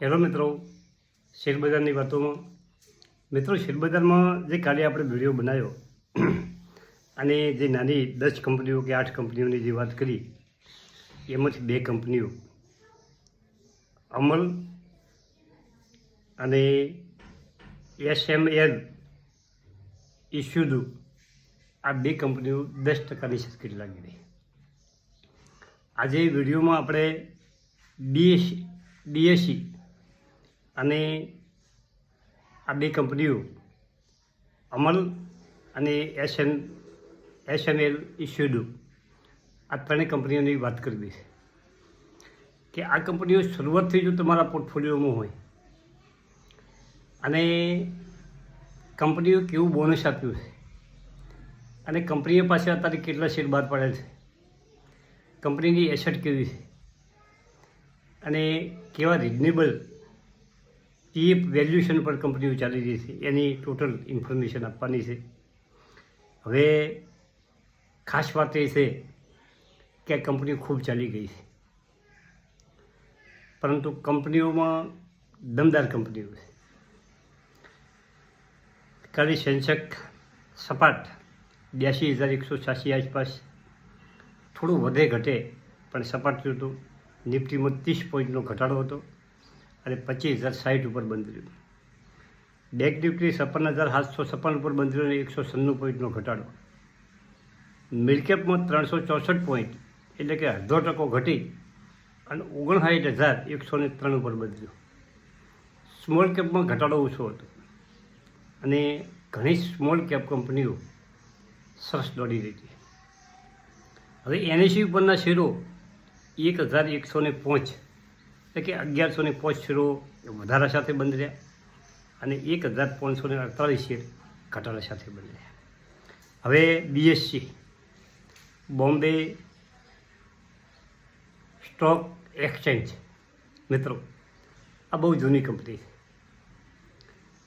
Hello મિત્રો, શેરબજારની વાતોમાં. મિત્રો, શેરબજારમાં જે કાલે આપણે વીડિયો બનાવ્યો, અને જે નાની દસ કંપનીઓ કે આઠ કંપનીઓની જે વાત કરી, એમાંથી બે કંપનીઓ, અમલ અને એસએમએલ ઇસ્યુદુ આ બે કંપનીઓ દસ ટકાની સર્કિટ લાગી રહી. આજે વિડીયોમાં આપણે ડીએસી ડીએસી અને આ બે કંપનીઓ અમલ અને એસએન, એસએનએલ ઇસ્યુડો આ ત્રણેય કંપનીઓની વાત કરવી છે કે આ કંપનીઓ શરૂઆતથી જો તમારા પોર્ટફોલિયોમાં હોય અને કંપનીઓ કેવું બોનસ આપ્યું છે અને કંપનીઓ પાસે અત્યારે કેટલા શેર બહાર પાડેલ છે, કંપનીની એસેટ કેવી છે અને કેવા રિઝનેબલ ચીપ વેલ્યુએશન પર કંપનીઓ ચાલી રહી છે. એની ટોટલ ઇન્ફોર્મેશન આપવાની છે. હવે ખાસ વાત એ છે કે કંપનીઓ ખૂબ ચાલી ગઈ છે. પરંતુ કંપનીઓમાં દમદાર કંપનીઓ છે. ખાલી સેન્સેક સપાટ બ્યાસી હજાર એકસો છ્યાસી આસપાસ થોડું વધે ઘટે, પણ સપાટ હતું નિફ્ટીમાં ત્રીસ પોઈન્ટનો ઘટાડો હતો. અને પચીસ હજાર સાઠ ઉપર બંધ રહ્યું. બેંક નિફ્ટી છપ્પન હજાર સાતસો છપ્પન ઉપર બંધ રહ્યું અને એકસો સન્નું પોઈન્ટનો ઘટાડો. મિલકેપમાં ત્રણસો ચોસઠ પોઈન્ટ એટલે કે અડધો ટકો ઘટી અને ઓગણસાઠ હજાર એકસો ને ત્રણ ઉપર બંધ રહ્યું. સ્મોલ કેપમાં ઘટાડો ઓછો હતો. અને ઘણી સ્મોલ કેપ કંપનીઓ સરસ દોડી રહી હતી. હવે એનએસી ઉપરના શેરો એક હજાર એકસો ને પાંચ એટલે કે અગિયારસો ને પાંચ શેરો વધારા સાથે બંધ રહ્યા. અને એક હજાર પાંચસો ને અડતાલીસ શેર ઘટાડા સાથે બંધ રહ્યા. હવે બીએસસી બોમ્બે સ્ટોક એક્સચેન્જ. મિત્રો, આ બહુ જૂની કંપની છે.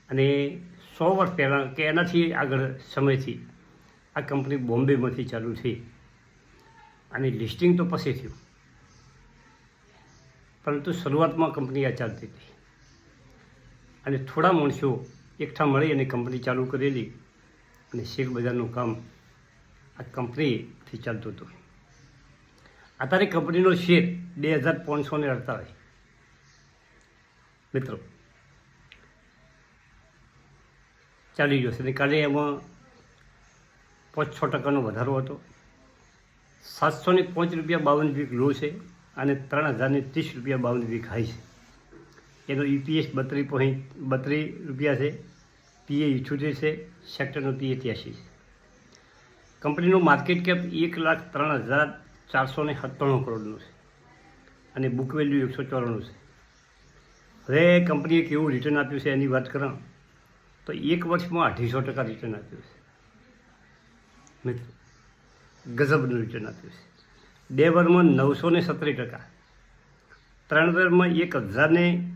અને સો વર્ષ પહેલાં કે એનાથી આગળ સમયથી આ કંપની બોમ્બેમાંથી ચાલુ થઈ. અને લિસ્ટિંગ તો પછી થયું. પરંતુ શરૂઆતમાં કંપની આ ચાલતી હતી. અને થોડા માણસો એકઠા મળી અને કંપની ચાલુ કરેલી અને શેર બજારનું કામ આ કંપનીથી ચાલતું હતું. અત્યારે કંપનીનો શેર બે હજાર પાંચસો ને અડતાલીસ મિત્રો, ચાલી ગયો છે અને કાલે એમાં પાંચ છ ટકાનો વધારો હતો. સાતસો ને પાંચ રૂપિયા બાવન વીક લો છે. અને ત્રણ હજારને ત્રીસ રૂપિયા બાવન ખાય છે. એનો ઈપીએસ બત્રી પોઈન્ટ બત્રીસ રૂપિયા છે. પીએ ઇઠ્યોતેર છે. સેક્ટરનો પીએ ત્યાસી છે. કંપનીનું માર્કેટ કેપ એક લાખ ત્રણ હજાર ચારસો ને સત્તાણું કરોડનું છે. અને બુક વેલ્યુ એકસો ચોરાણું છે. હવે કંપનીએ કેવું રિટર્ન આપ્યું છે એની વાત કਰਾਂ તો એક વર્ષમાં અઢીસો ટકા રિટર્ન આપ્યું છે. મિત્રો, ગજબનું રિટર્ન આપ્યું છે. બે વર્ષમાં નવસો ને સત્તરી ટકા. ત્રણ વર્ષમાં એક હજારને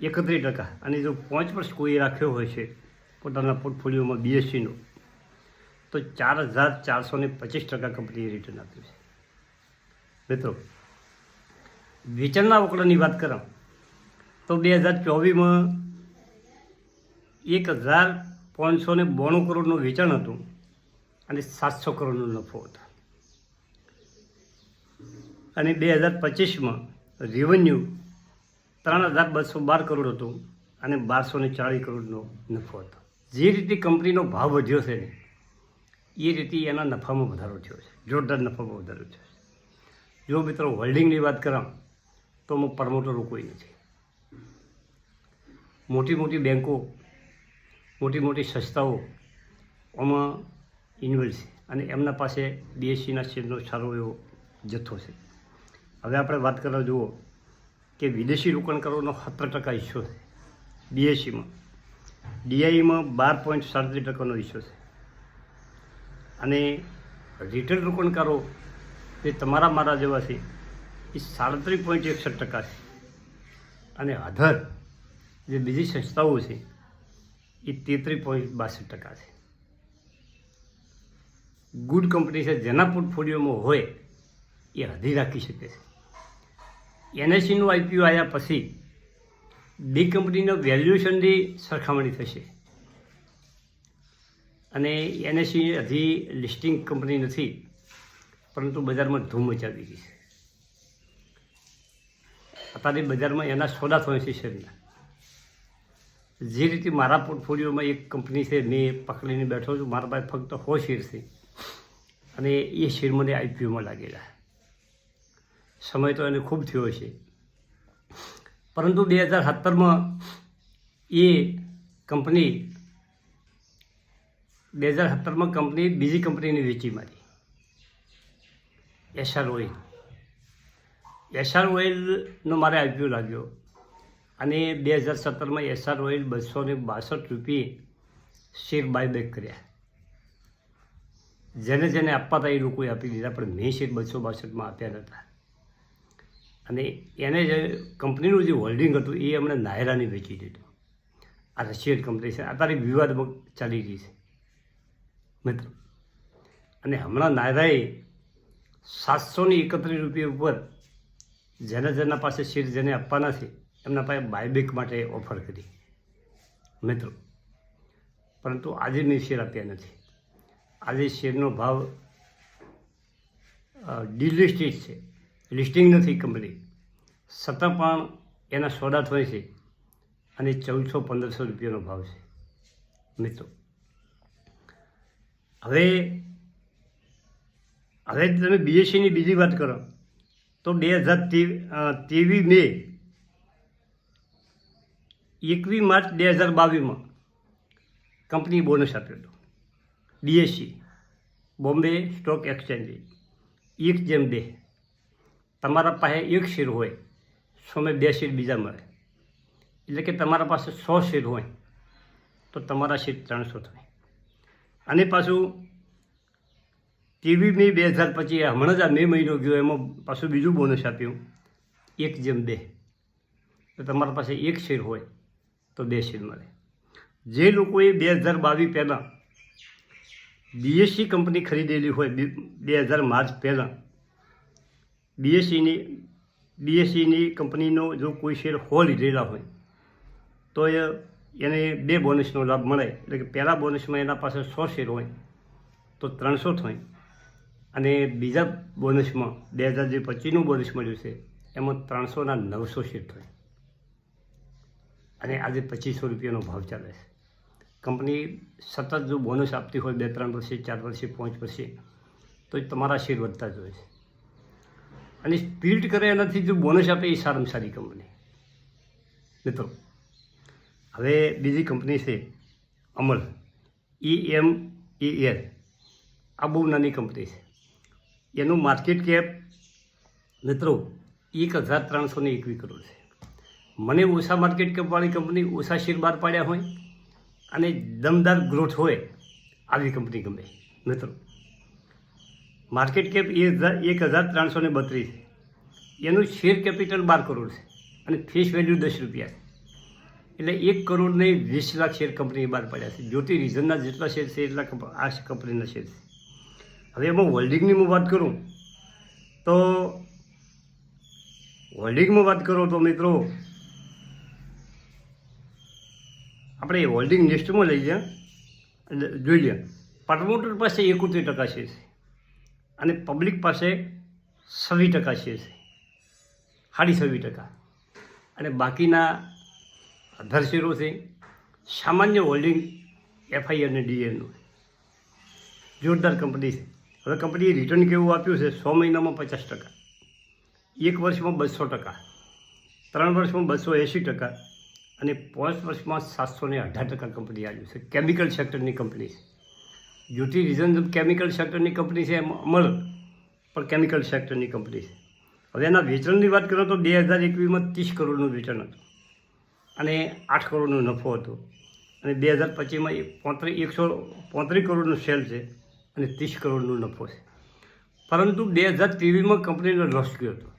એકત્રીસ ટકા. અને જો પાંચ વર્ષ કોઈ રાખ્યો હોય છે, પોતાના પોર્ટફોલિયોમાં બીએસસીનો, તો ચાર હજાર ચારસો ને પચીસ ટકા કંપનીએ રિટર્ન આપ્યું છે. મિત્રો, વેચાણના વકડાની વાત કਰਾਂ તો બે હજાર ચોવીસમાં એક હજાર પાંચસો ને બોણું કરોડનું વેચાણ હતું અને સાતસો કરોડનો નફો હતો. અને બે હજાર પચીસમાં રેવન્યુ ત્રણ હજાર બસો બાર કરોડ હતું અને બારસો ને ચાળીસ કરોડનો નફો હતો. જે રીતે કંપનીનો ભાવ વધ્યો છે ને, એ રીતે એના નફામાં વધારો થયો છે. જોરદાર નફામાં વધારો થયો છે. જો મિત્રો હોલ્ડિંગની વાત કਰਾਂ તો હું પ્રમોટરો કોઈ નથી. મોટી મોટી બેન્કો મોટી મોટી સંસ્થાઓ આમાં ઇન્વોલ્વ છે. અને એમના પાસે બીએસસીના શેરનો સારો એવો જથ્થો છે. હવે આપણે વાત કરવા જુઓ કે વિદેશી રોકાણકારોનો સત્તર ટકા હિસ્સો છે. બીએસસીમાં ડીઆઈમાં બાર પોઈન્ટ સાડત્રીસ ટકાનો હિસ્સો છે. અને રિટેલ રોકાણકારો જે તમારા મારા જેવા છે, એ સાડત્રીસ પોઈન્ટ એકસઠ ટકા છે. અને આધાર જે બીજી સંસ્થાઓ છે, એ તેત્રીસ પોઈન્ટ બાસઠ ટકા છે. ગુડ કંપની છે, જેના પોર્ટફોલિયોમાં હોય, એ હદી રાખી શકે છે. એનએસસીનું આઈપીઓ આવ્યા પછી? બી કંપનીનો વેલ્યુએશનની સરખામણી થશે. અને એનએસસી હજી લિસ્ટિંગ કંપની નથી, પરંતુ બજારમાં ધૂમ મચાવી ગઈ છે. અત્યારે બજારમાં એના સોદા થયો છે શેરના. જે રીતે મારા પોર્ટફોલિયોમાં એક કંપની છે, મેં પકડીને બેઠો છું, મારા પાસે ફક્ત હો શેર છે. અને એ શેર મને આઈપીઓમાં લાગેલા. સમય તો એને ખૂબ થયો છે. પરંતુ બે હજાર સત્તરમાં એ કંપની બે હજાર સત્તરમાં કંપની બીજી કંપનીને વેચી મારી. SR oil. એસઆર ઓઇલનો મારે આઈપીઓ લાગ્યો અને બે હજાર સત્તરમાં એસઆર ઓઇલ બસો ને બાસઠ રૂપિયે શેર બાયબેક કર્યા. જેને જેને આપવા હતા એ લોકોએ આપી દીધા, પણ મેં શેર બસો બાસઠમાં આપ્યા નહોતા. અને એને જે કંપનીનું જે હોલ્ડિંગ હતું, એ અમને નાયરાને વેચી દીધું. આ રશિયન કંપની છે. અત્યારે વિવાદમાં ચાલી રહી છે, મિત્રો. અને હમણાં નાયરાએ સાતસો ને એકત્રીસ રૂપિયા ઉપર જેના જેના પાસે શેર જેને આપવાના છે, એમના પાસે બાયબેક માટે ઓફર કરી. મિત્રો, પરંતુ આજે મેં શેર આપ્યા નથી. આજે શેરનો ભાવ ડિલિસ્ટેડ છે. લિસ્ટિંગ નથી કંપની છતાં પણ એના સોદા થાય છે અને ચૌદસો પંદરસો રૂપિયાનો ભાવ છે. મિત્રો, હવે હવે તમે બીએસસીની બીજી વાત કરો, તો બે હજાર ત્રેવીસ મે એકવીસ માર્ચ બે હજાર બાવીસમાં કંપની બોનસ આપ્યો હતો, બીએસસી, બોમ્બે સ્ટોક એક્સચેન્જ, એક જેમ બે. તમારા પાસે એક શીર હોય સોમે બે શીર બીજા મળે. એટલે કે તમારા પાસે સો શીર હોય, તો તમારા શીર ત્રણસો થાય. અને પાછું ટીવી મે બે હજાર પચીસ હમણાં જ આ મે મહિનો ગયો, એમાં પાછું બીજું બોનસ આપ્યું, એક જેમ બે. તો તમારા પાસે એક શેર હોય, તો બે શેર મળે. જે લોકોએ બે હજાર બાવીસ પહેલાં બીએસસી કંપની ખરીદેલી હોય, બે હજાર માર્ચ પહેલાં બીએસસીની બીએસસીની કંપનીનો જો કોઈ શેર હો લીધેલા હોય, તો એ એને બે બોનસનો લાભ મળે. એટલે કે પહેલાં બોનસમાં એના પાસે સો શેર હોય, તો ત્રણસો થાય. અને બીજા બોનસમાં બે હજાર જે પચીસનું બોનસ મળ્યું છે, એમાં ત્રણસોના નવસો શેર થાય. અને આજે પચીસો રૂપિયાનો ભાવ ચાલે છે. કંપની સતત જો બોનસ આપતી હોય બે ત્રણ વર્ષે, ચાર વર્ષે, પાંચ વર્ષે, તો તમારા શેર વધતા જ હોય છે. અને સ્પિરિટ કરે એનાથી જો બોનસ આપે એ સારામાં સારી કંપની. મિત્રો, હવે બીજી કંપની છે અમલ. ઈ એમ ઈ એલ આ બહુ નાની કંપની છે. એનું માર્કેટ કેપ, મિત્રો, એક હજાર ત્રણસો ને એકવીસ કરોડ છે. મને ઓછા માર્કેટ કેપવાળી કંપની ઓછા શેર બહાર પાડ્યા હોય અને દમદાર ગ્રોથ હોય, આવી કંપની ગમે. મિત્રો માર્કેટ કેપ એક હજાર ત્રણસો ને બત્રીસ. એનું શેર કેપિટલ બાર કરોડ છે અને ફેસ વેલ્યુ દસ રૂપિયા છે. એટલે એક કરોડ નહીં વીસ લાખ શેર કંપની બહાર પડ્યા છે. જ્યોતિ, રીઝનના જેટલા શેર છે, એટલા આ કંપનીના શેર છે. હવે એમાં હોલ્ડિંગની હું વાત કરું, તો હોલ્ડિંગમાં વાત કરો તો મિત્રો, આપણે હોલ્ડિંગ લિસ્ટમાં લઈ જાય જોઈ લઈએ પ્રમોટર પાસે એકોતેર ટકા શેર છે. અને પબ્લિક પાસે છવ્વીસ ટકા છે. સાડી છવ્વીસ ટકા. અને બાકીના શેરો છે, સામાન્ય હોલ્ડિંગ એફઆઈ અને ડીએનનું જોરદાર કંપની છે. હવે કંપનીએ રિટર્ન કેવું આપ્યું છે? સો મહિનામાં પચાસ ટકા. એક વર્ષમાં બસો ટકા. ત્રણ વર્ષમાં બસો એંશી ટકા. અને પાંચ વર્ષમાં સાતસો ને અઢાર ટકા કંપની આવ્યું છે. કેમિકલ સેક્ટરની કંપની છે. જ્યોતિ રિઝન કેમિકલ સેક્ટરની કંપની છે, એમ અમલ. પણ કેમિકલ સેક્ટરની કંપની છે. હવે એના વેચાણની વાત કરો તો બે હજાર એકવીસમાં ત્રીસ કરોડનું વેચાણ હતું. અને આઠ કરોડનો નફો હતો. અને બે હજાર પચીસમાં પોત્રી, એકસો પોત્રીસ કરોડનું સેલ છે અને ત્રીસ કરોડનો નફો છે. પરંતુ બે હજાર ત્રેવીસમાં કંપનીનો લોસ ગયો હતો.